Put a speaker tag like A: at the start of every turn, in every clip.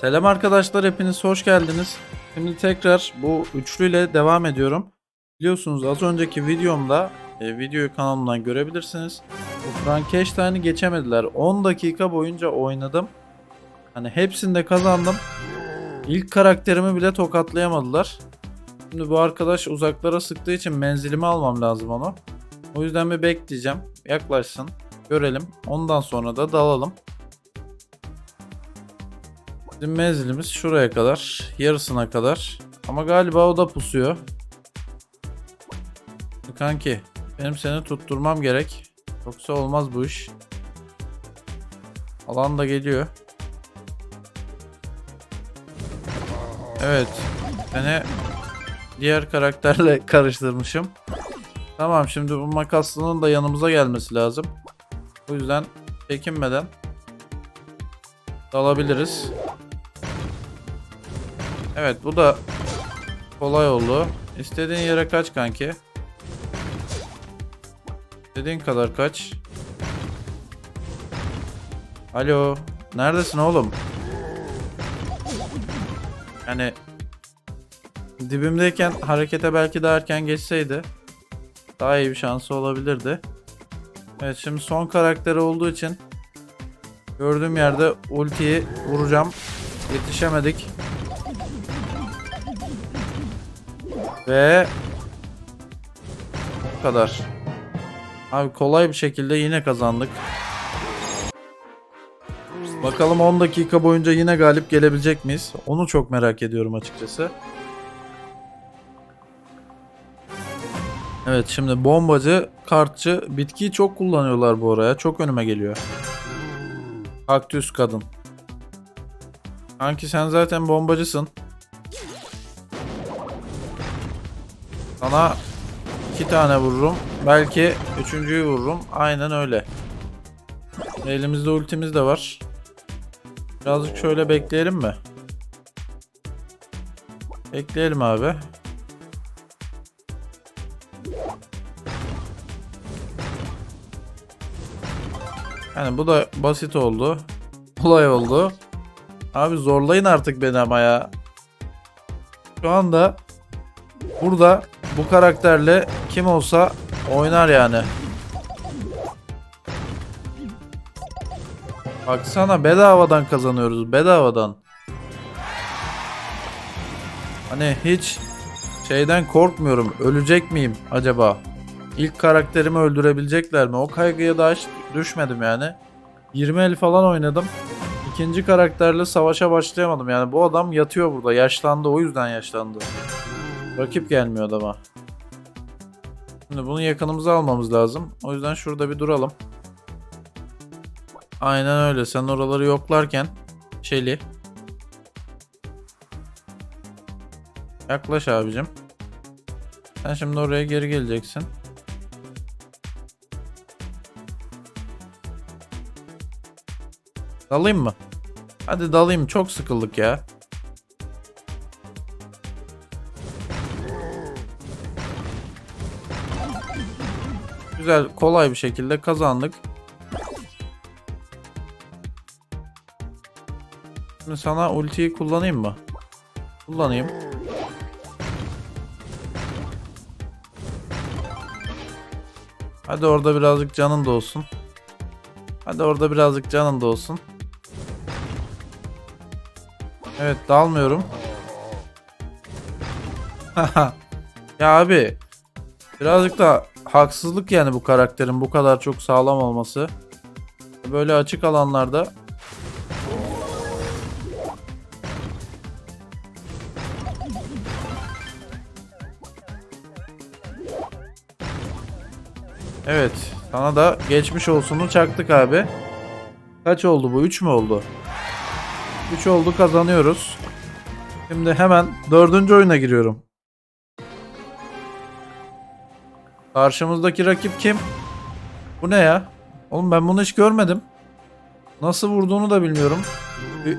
A: Selam arkadaşlar hepiniz hoş geldiniz. Şimdi tekrar bu üçlüyle devam ediyorum. Biliyorsunuz az önceki videomda e, videoyu kanalımdan görebilirsiniz. Bu Frankenstein'i geçemediler. 10 dakika boyunca oynadım. Hani hepsinde kazandım. İlk karakterimi bile tokatlayamadılar. Şimdi bu arkadaş uzaklara sıktığı için menzilimi almam lazım onu. O yüzden bir bekleyeceğim. Yaklaşsın. Görelim. Ondan sonra da dalalım. Bizim menzilimiz şuraya kadar. Yarısına kadar. Ama galiba o da pusuyor. Kanki benim seni tutturmam gerek. Yoksa olmaz bu iş. Alan da geliyor. Evet. Seni diğer karakterle karıştırmışım. Tamam şimdi bu makaslının da yanımıza gelmesi lazım. O yüzden çekinmeden dalabiliriz. Evet bu da kolay oldu. İstediğin yere kaç kanki. İstediğin kadar kaç. Alo. Neredesin oğlum? Yani dibimdeyken harekete belki daha erken geçseydi daha iyi bir şansı olabilirdi. Evet şimdi son karakteri olduğu için gördüğüm yerde ultiyi vuracağım. Yetişemedik. Ve bu kadar. Abi kolay bir şekilde yine kazandık. Bakalım 10 dakika boyunca yine galip gelebilecek miyiz? Onu çok merak ediyorum açıkçası. Evet şimdi bombacı, kartçı, bitkiyi çok kullanıyorlar bu araya. Çok önüme geliyor. Kaktüs kadın. Kanki sen zaten bombacısın. Sana iki tane vururum. Belki üçüncüyü vururum. Aynen öyle. Elimizde ultimiz de var. Birazcık şöyle bekleyelim mi? Bekleyelim abi. Yani bu da basit oldu. Kolay oldu. Abi zorlayın artık beni ama ya. Şu anda burada bu karakterle kim olsa oynar yani. Baksana bedavadan kazanıyoruz bedavadan. Hani hiç şeyden korkmuyorum. Ölecek miyim acaba? İlk karakterimi öldürebilecekler mi? O kaygıya daha hiç düşmedim yani. 20 el falan oynadım. İkinci karakterle savaşa başlayamadım. Yani bu adam yatıyor burada. Yaşlandı o yüzden yaşlandı. Rakip gelmiyor adama. Şimdi bunu yakınımıza almamız lazım. O yüzden şurada bir duralım. Aynen öyle. Sen oraları yoklarken Şeli. Yaklaş abicim. Sen şimdi oraya geri geleceksin. Dalayım mı? Hadi dalayım. Çok sıkıldık ya. Güzel, kolay bir şekilde kazandık. Şimdi sana ultiyi kullanayım mı? Kullanayım. Hadi orada birazcık canın da olsun. Hadi orada birazcık canın da olsun. Evet dalmıyorum. ya abi birazcık da haksızlık yani bu karakterin bu kadar çok sağlam olması. Böyle açık alanlarda Evet. Sana da geçmiş olsunu çaktık abi. Kaç oldu bu? 3 mü oldu? 3 oldu kazanıyoruz. Şimdi hemen dördüncü oyuna giriyorum. Karşımızdaki rakip kim? Bu ne ya? Oğlum ben bunu hiç görmedim. Nasıl vurduğunu da bilmiyorum.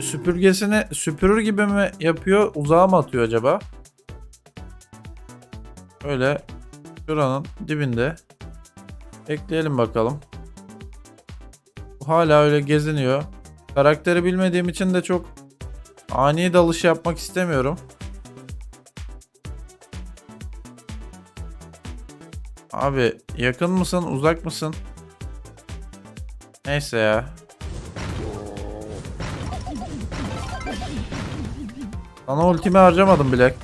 A: Süpürgesini süpürür gibi mi yapıyor? Uzağa mı atıyor acaba? Öyle şuranın dibinde. Ekleyelim bakalım. Hala öyle geziniyor. Karakteri bilmediğim için de çok Ani dalış yapmak istemiyorum. Abi yakın mısın uzak mısın? Neyse ya. Sana ultimi harcamadım bile.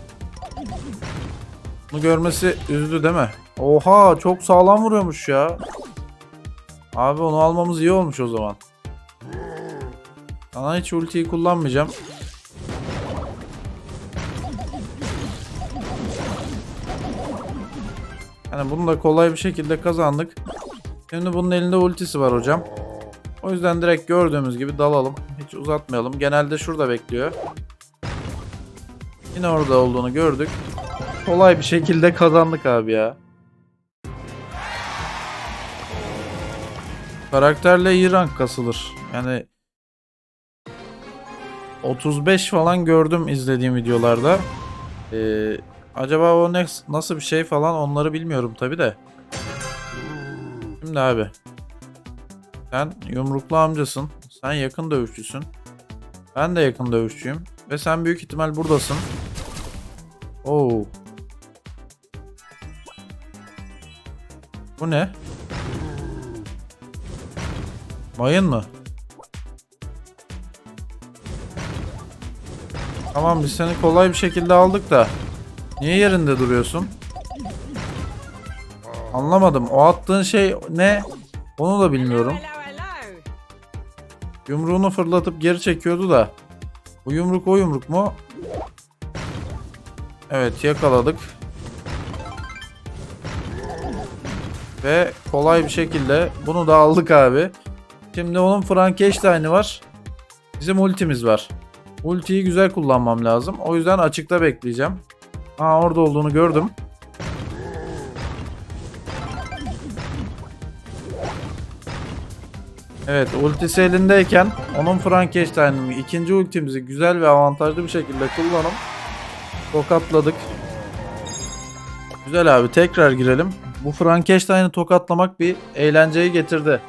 A: Bunu görmesi üzdü değil mi? Oha çok sağlam vuruyormuş ya. Abi onu almamız iyi olmuş o zaman. Sana hiç ultiyi kullanmayacağım. Yani bunu da kolay bir şekilde kazandık. Şimdi bunun elinde ultisi var hocam. O yüzden direkt gördüğümüz gibi dalalım. Hiç uzatmayalım. Genelde şurada bekliyor. Yine orada olduğunu gördük. Kolay bir şekilde kazandık abi ya. Karakterle iyi rank kasılır. Yani 35 falan gördüm izlediğim videolarda. Ee, acaba o ne, nasıl bir şey falan onları bilmiyorum tabi de. Şimdi abi. Sen yumruklu amcasın. Sen yakın dövüşçüsün. Ben de yakın dövüşçüyüm. Ve sen büyük ihtimal buradasın. Oo. Bu ne? Mayın mı? Tamam biz seni kolay bir şekilde aldık da. Niye yerinde duruyorsun? Anlamadım. O attığın şey ne? Onu da bilmiyorum. Yumruğunu fırlatıp geri çekiyordu da. Bu yumruk o yumruk mu? Evet yakaladık. Ve kolay bir şekilde bunu da aldık abi. Şimdi onun Frankenstein'i var. Bizim ultimiz var. Ultiyi güzel kullanmam lazım. O yüzden açıkta bekleyeceğim. Aa orada olduğunu gördüm. Evet ultisi elindeyken onun Frankenstein'ın ikinci ultimizi güzel ve avantajlı bir şekilde kullanıp tokatladık. Güzel abi tekrar girelim. Bu Frankenstein'ı tokatlamak bir eğlenceyi getirdi.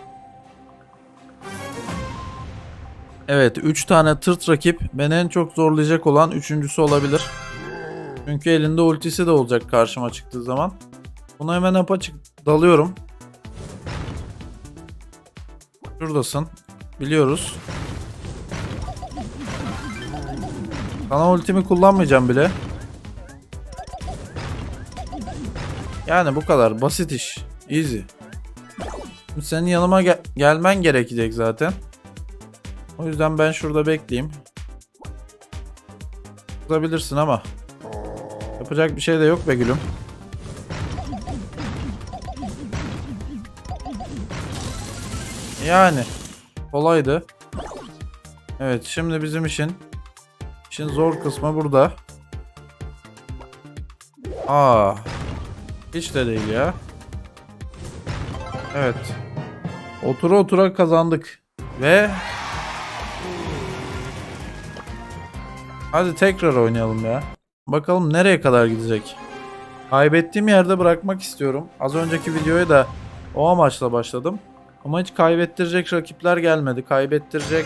A: Evet 3 tane tırt rakip beni en çok zorlayacak olan üçüncüsü olabilir. Çünkü elinde ultisi de olacak karşıma çıktığı zaman. Bunu hemen apaçık dalıyorum. Şuradasın. Biliyoruz. Sana ultimi kullanmayacağım bile. Yani bu kadar basit iş. Easy. Şimdi senin yanıma gel- gelmen gerekecek zaten. O yüzden ben şurada bekleyeyim. Tutabilirsin ama. Yapacak bir şey de yok be gülüm. Yani kolaydı. Evet şimdi bizim için işin zor kısmı burada. Aa. Hiç de değil ya. Evet. Otura otura kazandık. Ve Hadi tekrar oynayalım ya. Bakalım nereye kadar gidecek. Kaybettiğim yerde bırakmak istiyorum. Az önceki videoya da o amaçla başladım. Ama hiç kaybettirecek rakipler gelmedi. Kaybettirecek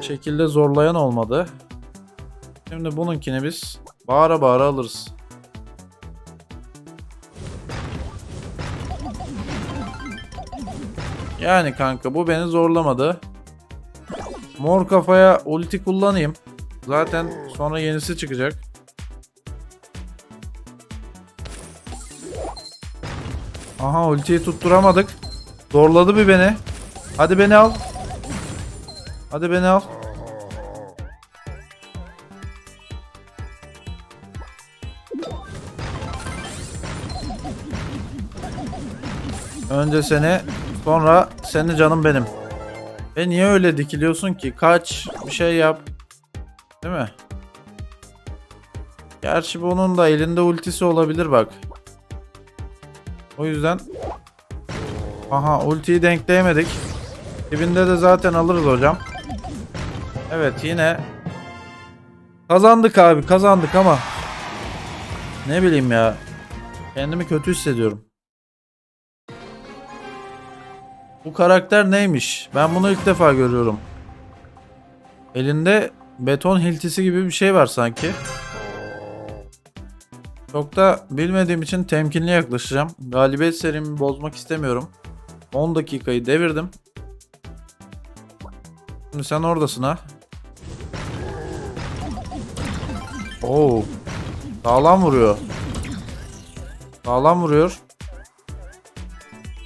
A: şekilde zorlayan olmadı. Şimdi bununkini biz bağıra bağıra alırız. Yani kanka bu beni zorlamadı. Mor kafaya ulti kullanayım. Zaten sonra yenisi çıkacak. Aha ultiyi tutturamadık. Zorladı bir beni. Hadi beni al. Hadi beni al. Önce seni, sonra seni canım benim. E niye öyle dikiliyorsun ki? Kaç, bir şey yap. Değil mi? Gerçi bunun da elinde ultisi olabilir bak. O yüzden Aha ultiyi denkleyemedik. Dibinde de zaten alırız hocam. Evet yine kazandık abi kazandık ama ne bileyim ya kendimi kötü hissediyorum. Bu karakter neymiş? Ben bunu ilk defa görüyorum. Elinde beton hiltisi gibi bir şey var sanki. Çok da bilmediğim için temkinli yaklaşacağım. Galibiyet serimi bozmak istemiyorum. 10 dakikayı devirdim. Şimdi sen oradasın ha. Oo. Sağlam vuruyor. Sağlam vuruyor.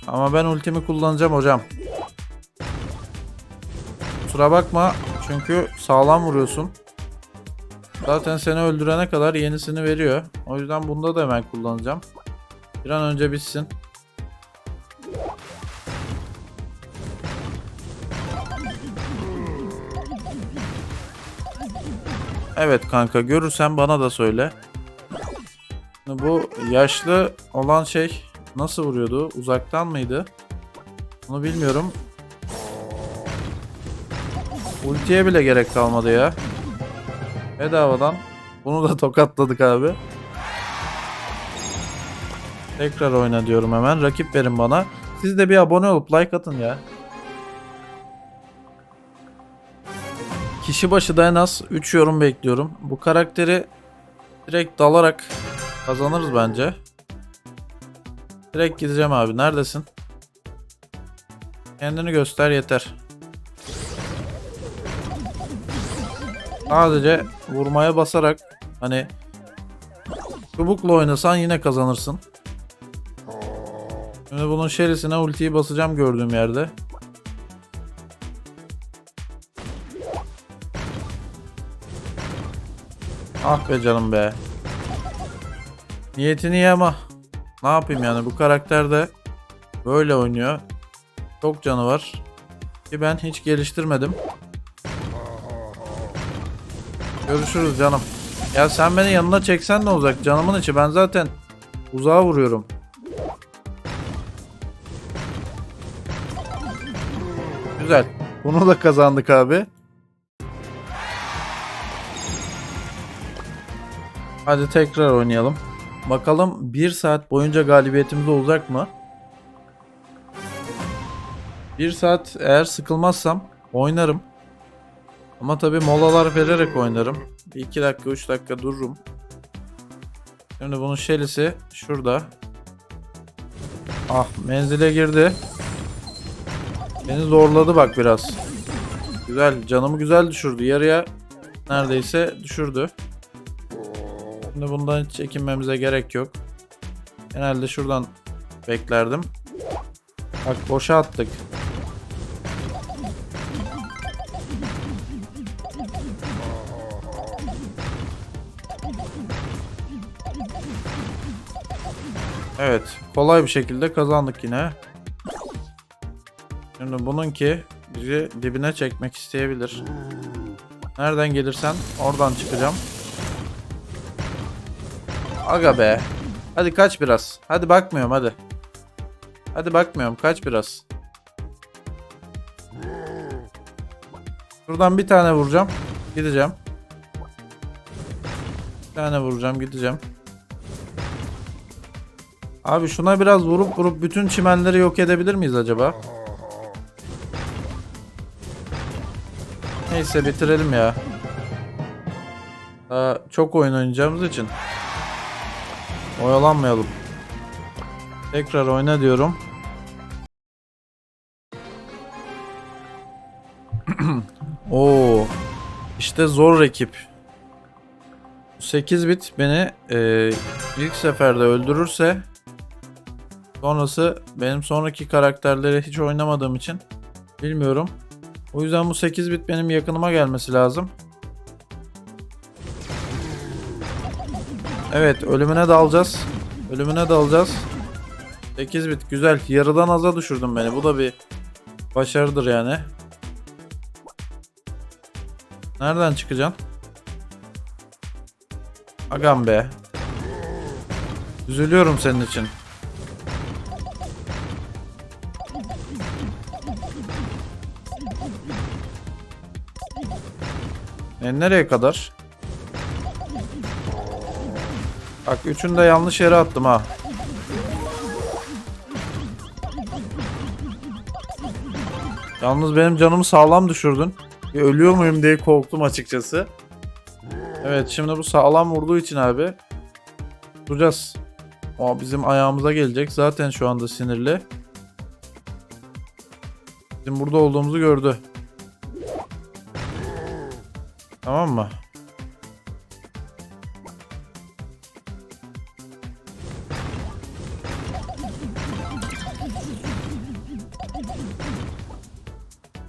A: Ama ben ultimi kullanacağım hocam. Kusura bakma çünkü sağlam vuruyorsun. Zaten seni öldürene kadar yenisini veriyor. O yüzden bunda da hemen kullanacağım. Bir an önce bitsin. Evet kanka görürsen bana da söyle. Bu yaşlı olan şey nasıl vuruyordu? Uzaktan mıydı? Bunu bilmiyorum. Ultiye bile gerek kalmadı ya. Bedavadan. Bunu da tokatladık abi. Tekrar oyna diyorum hemen. Rakip verin bana. Siz de bir abone olup like atın ya. Kişi başı da en az 3 yorum bekliyorum. Bu karakteri direkt dalarak kazanırız bence. Direkt gideceğim abi. Neredesin? Kendini göster yeter. Sadece vurmaya basarak hani çubukla oynasan yine kazanırsın. Şimdi bunun şerisine ultiyi basacağım gördüğüm yerde. Ah be canım be. Niyetini iyi ama ne yapayım yani bu karakter de böyle oynuyor. Çok canı var. Ki ben hiç geliştirmedim. Görüşürüz canım. Ya sen beni yanına çeksen ne olacak canımın içi ben zaten uzağa vuruyorum. Güzel. Bunu da kazandık abi. Hadi tekrar oynayalım. Bakalım 1 saat boyunca galibiyetimiz olacak mı? 1 saat eğer sıkılmazsam oynarım. Ama tabi molalar vererek oynarım. 2 dakika 3 dakika dururum. Şimdi bunun şelisi şurada. Ah menzile girdi. Beni zorladı bak biraz. Güzel canımı güzel düşürdü. Yarıya neredeyse düşürdü. Şimdi bundan hiç çekinmemize gerek yok. Genelde şuradan beklerdim. Bak boşa attık. Evet, kolay bir şekilde kazandık yine. Şimdi bununki bizi dibine çekmek isteyebilir. Nereden gelirsen oradan çıkacağım. Aga be. Hadi kaç biraz. Hadi bakmıyorum hadi. Hadi bakmıyorum kaç biraz. Şuradan bir tane vuracağım. Gideceğim. Bir tane vuracağım gideceğim. Abi şuna biraz vurup vurup bütün çimenleri yok edebilir miyiz acaba? Neyse bitirelim ya. Daha çok oyun oynayacağımız için. Oyalanmayalım. Tekrar oyna diyorum. Oo. İşte zor rakip. 8 bit beni e, ilk seferde öldürürse sonrası benim sonraki karakterleri hiç oynamadığım için bilmiyorum. O yüzden bu 8 bit benim yakınıma gelmesi lazım. Evet ölümüne dalacağız. Ölümüne dalacağız. 8 bit güzel. Yarıdan aza düşürdün beni. Bu da bir başarıdır yani. Nereden çıkacaksın? Agam be. Üzülüyorum senin için. E nereye kadar? Bak üçünü de yanlış yere attım ha. Yalnız benim canımı sağlam düşürdün. Bir ölüyor muyum diye korktum açıkçası. Evet şimdi bu sağlam vurduğu için abi duracağız. O bizim ayağımıza gelecek. Zaten şu anda sinirli. Bizim burada olduğumuzu gördü. Tamam mı?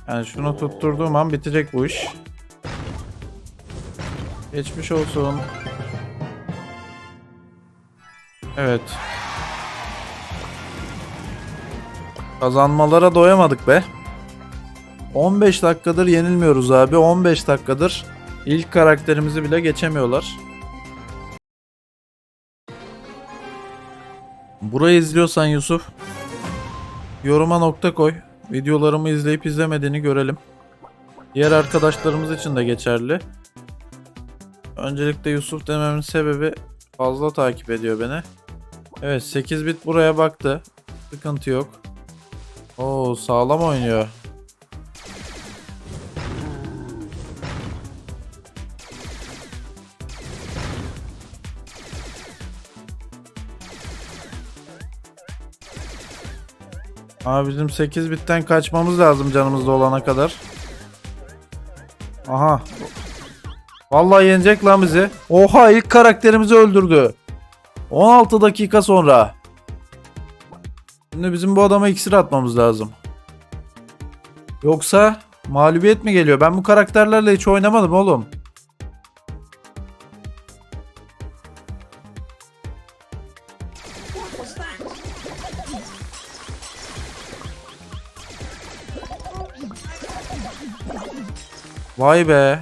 A: Yani şunu tutturduğum an bitecek bu iş. Geçmiş olsun. Evet. Kazanmalara doyamadık be. 15 dakikadır yenilmiyoruz abi. 15 dakikadır ilk karakterimizi bile geçemiyorlar. Burayı izliyorsan Yusuf yoruma nokta koy. Videolarımı izleyip izlemediğini görelim. Diğer arkadaşlarımız için de geçerli. Öncelikle Yusuf dememin sebebi fazla takip ediyor beni. Evet 8 bit buraya baktı. Sıkıntı yok. Oo sağlam oynuyor. Abi bizim 8 bitten kaçmamız lazım canımızda olana kadar. Aha. Vallahi yenecek lan bizi. Oha ilk karakterimizi öldürdü. 16 dakika sonra. Şimdi bizim bu adama iksir atmamız lazım. Yoksa mağlubiyet mi geliyor? Ben bu karakterlerle hiç oynamadım oğlum. Vay be.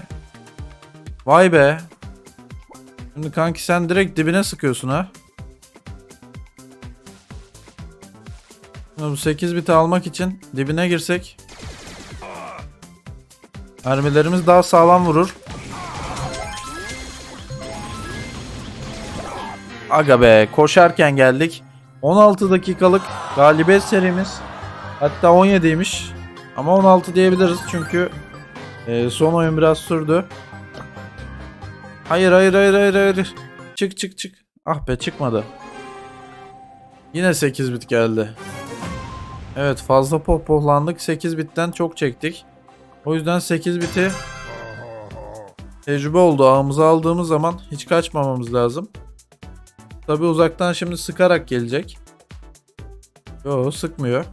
A: Vay be. Şimdi kanki sen direkt dibine sıkıyorsun ha. Bu 8 biti almak için dibine girsek. Mermilerimiz daha sağlam vurur. Aga be koşarken geldik. 16 dakikalık galibiyet serimiz. Hatta 17'ymiş. Ama 16 diyebiliriz çünkü ee, son oyun biraz sürdü. Hayır hayır hayır hayır hayır. Çık çık çık. Ah be çıkmadı. Yine 8 bit geldi. Evet fazla pohpohlandık. 8 bitten çok çektik. O yüzden 8 biti tecrübe oldu. Ağımıza aldığımız zaman hiç kaçmamamız lazım. Tabi uzaktan şimdi sıkarak gelecek. Yo sıkmıyor.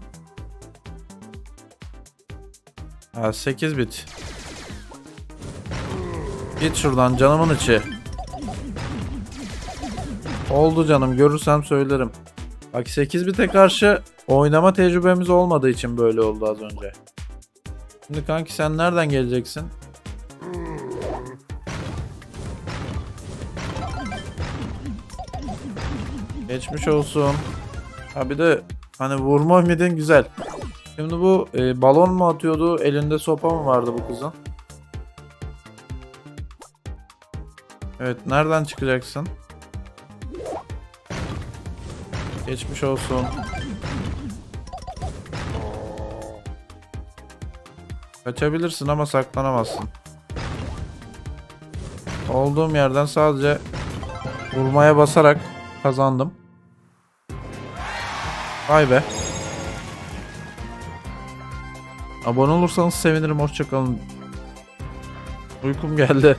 A: Ha 8 bit. Git şuradan canımın içi. Oldu canım görürsem söylerim. Bak 8 bite karşı oynama tecrübemiz olmadığı için böyle oldu az önce. Şimdi kanki sen nereden geleceksin? Geçmiş olsun. Ha bir de hani vurma ümidin güzel. Şimdi bu e, balon mu atıyordu? Elinde sopa mı vardı bu kızın? Evet nereden çıkacaksın? Geçmiş olsun. Kaçabilirsin ama saklanamazsın. Olduğum yerden sadece vurmaya basarak kazandım. Vay be. Abone olursanız sevinirim. Hoşçakalın. Uykum geldi.